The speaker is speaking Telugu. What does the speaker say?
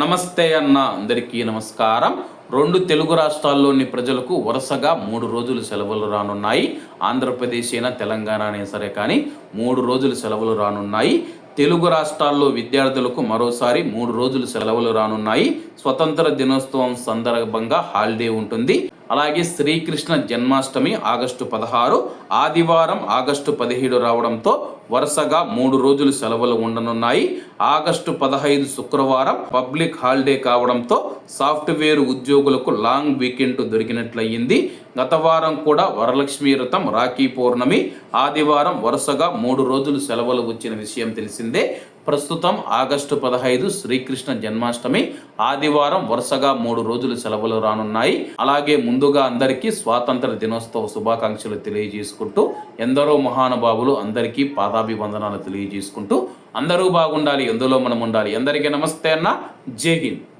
నమస్తే అన్న అందరికీ నమస్కారం. రెండు తెలుగు రాష్ట్రాల్లోని ప్రజలకు వరుసగా మూడు రోజులు సెలవులు రానున్నాయి. ఆంధ్రప్రదేశ్ అయినా తెలంగాణ అయినా సరే కానీ మూడు రోజులు సెలవులు రానున్నాయి. తెలుగు రాష్ట్రాల్లో విద్యార్థులకు మరోసారి మూడు రోజులు సెలవులు రానున్నాయి. స్వతంత్ర దినోత్సవం సందర్భంగా హాలిడే ఉంటుంది. అలాగే శ్రీకృష్ణ జన్మాష్టమి ఆగస్టు పదహారు ఆదివారం ఆగస్టు పదిహేడు రావడంతో వరుసగా మూడు రోజులు సెలవులు ఉండనున్నాయి. ఆగస్టు పదహైదు శుక్రవారం పబ్లిక్ హాలిడే కావడంతో సాఫ్ట్వేర్ ఉద్యోగులకు లాంగ్ వీకెండ్ దొరికినట్లయింది. గత వారం కూడా వరలక్ష్మి వ్రతం రాఖీ పౌర్ణమి ఆదివారం వరుసగా మూడు రోజులు సెలవులు వచ్చిన విషయం తెలిసిందే. ప్రస్తుతం ఆగస్టు పదహైదు శ్రీకృష్ణ జన్మాష్టమి. ఆదివారం వరుసగా మూడు రోజులు సెలవులు రానున్నాయి. అలాగే ముందుగా అందరికీ స్వాతంత్ర దినోత్సవ శుభాకాంక్షలు తెలియజేసుకుంటూ ఎందరో మహానుభావులు అందరికీ పాదాభివందనాలు తెలియజేసుకుంటూ అందరూ బాగుండాలి ఎందులో మనం ఉండాలి. అందరికీ నమస్తే అన్న. జై హింద్.